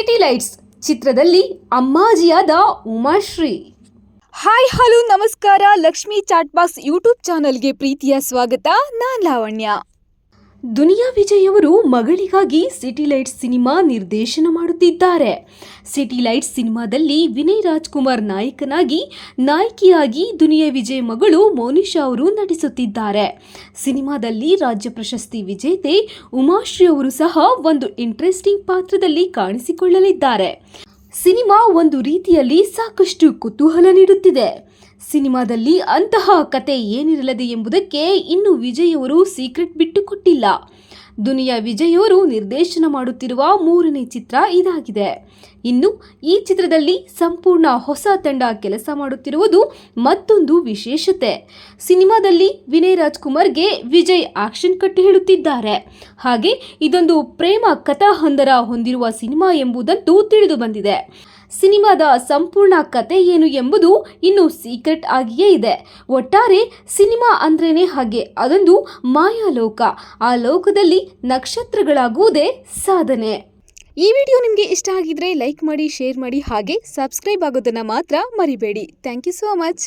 City lights ಚಿತ್ರದಲ್ಲಿ ಅಮ್ಮಾಜಿಯಾದ Umashree. Hi, hello, ನಮಸ್ಕಾರ. Lakshmi chat box YouTube ಚಾನಲ್ಗೆ ಪ್ರೀತಿಯ ಸ್ವಾಗತ. ನಾನ್ ಲಾವಣ್ಯ. ದುನಿಯಾ ವಿಜಯ್ ಅವರು ಮಗಳಿಗಾಗಿ ಸಿಟಿ ಲೈಟ್ಸ್ ಸಿನಿಮಾ ನಿರ್ದೇಶನ ಮಾಡುತ್ತಿದ್ದಾರೆ. ಸಿಟಿ ಲೈಟ್ಸ್ ಸಿನಿಮಾದಲ್ಲಿ ವಿನಯ್ ರಾಜ್ಕುಮಾರ್ ನಾಯಕನಾಗಿ, ನಾಯಕಿಯಾಗಿ ದುನಿಯಾ ವಿಜಯ್ ಮಗಳು ಮೋನಿಶಾ ಅವರು ನಟಿಸುತ್ತಿದ್ದಾರೆ. ಸಿನಿಮಾದಲ್ಲಿ ರಾಜ್ಯ ಪ್ರಶಸ್ತಿ ವಿಜೇತೆ ಉಮಾಶ್ರೀ ಅವರು ಸಹ ಒಂದು ಇಂಟ್ರೆಸ್ಟಿಂಗ್ ಪಾತ್ರದಲ್ಲಿ ಕಾಣಿಸಿಕೊಳ್ಳಲಿದ್ದಾರೆ. ಸಿನಿಮಾ ಒಂದು ರೀತಿಯಲ್ಲಿ ಸಾಕಷ್ಟು ಕುತೂಹಲ ನೀಡುತ್ತಿದೆ. ಸಿನಿಮಾದಲ್ಲಿ ಅಂತಹ ಕತೆ ಏನಿರಲಿದೆ ಎಂಬುದಕ್ಕೆ ಇನ್ನು ವಿಜಯ್ ಅವರು ಸೀಕ್ರೆಟ್ ಬಿಟ್ಟುಕೊಟ್ಟಿಲ್ಲ ದುನಿಯಾ ವಿಜಯ್ ಅವರು ನಿರ್ದೇಶನ ಮಾಡುತ್ತಿರುವ ಮೂರನೇ ಚಿತ್ರ ಇದಾಗಿದೆ. ಇನ್ನು ಈ ಚಿತ್ರದಲ್ಲಿ ಸಂಪೂರ್ಣ ಹೊಸ ತಂಡ ಕೆಲಸ ಮಾಡುತ್ತಿರುವುದು ಮತ್ತೊಂದು ವಿಶೇಷತೆ. ಸಿನಿಮಾದಲ್ಲಿ ವಿನಯ್ ರಾಜ್ಕುಮಾರ್ಗೆ ವಿಜಯ್ ಆಕ್ಷನ್ ಕಟ್ಟಿ ಹೇಳುತ್ತಿದ್ದಾರೆ. ಹಾಗೆ ಇದೊಂದು ಪ್ರೇಮ ಕಥಾಹಂದರ ಹೊಂದಿರುವ ಸಿನಿಮಾ ಎಂಬುದಂತೂ ತಿಳಿದು ಬಂದಿದೆ. ಸಿನಿಮಾದ ಸಂಪೂರ್ಣ ಕತೆ ಏನು ಎಂಬುದು ಇನ್ನು ಸೀಕ್ರೆಟ್ ಆಗಿಯೇ ಇದೆ. ಒಟ್ಟಾರೆ ಸಿನಿಮಾ ಅಂದ್ರೇನೆ ಹಾಗೆ ಅದೊಂದು ಮಾಯಾಲೋಕ. ಆ ಲೋಕದಲ್ಲಿ ನಕ್ಷತ್ರಗಳಾಗುವುದೇ ಸಾಧನೆ. ಈ ವಿಡಿಯೋ ನಿಮಗೆ ಇಷ್ಟ ಆಗಿದ್ರೆ ಲೈಕ್ ಮಾಡಿ, ಶೇರ್ ಮಾಡಿ ಹಾಗೆ ಸಬ್ಸ್ಕ್ರೈಬ್ ಆಗೋದನ್ನ ಮಾತ್ರ ಮರಿಬೇಡಿ. Thank you so much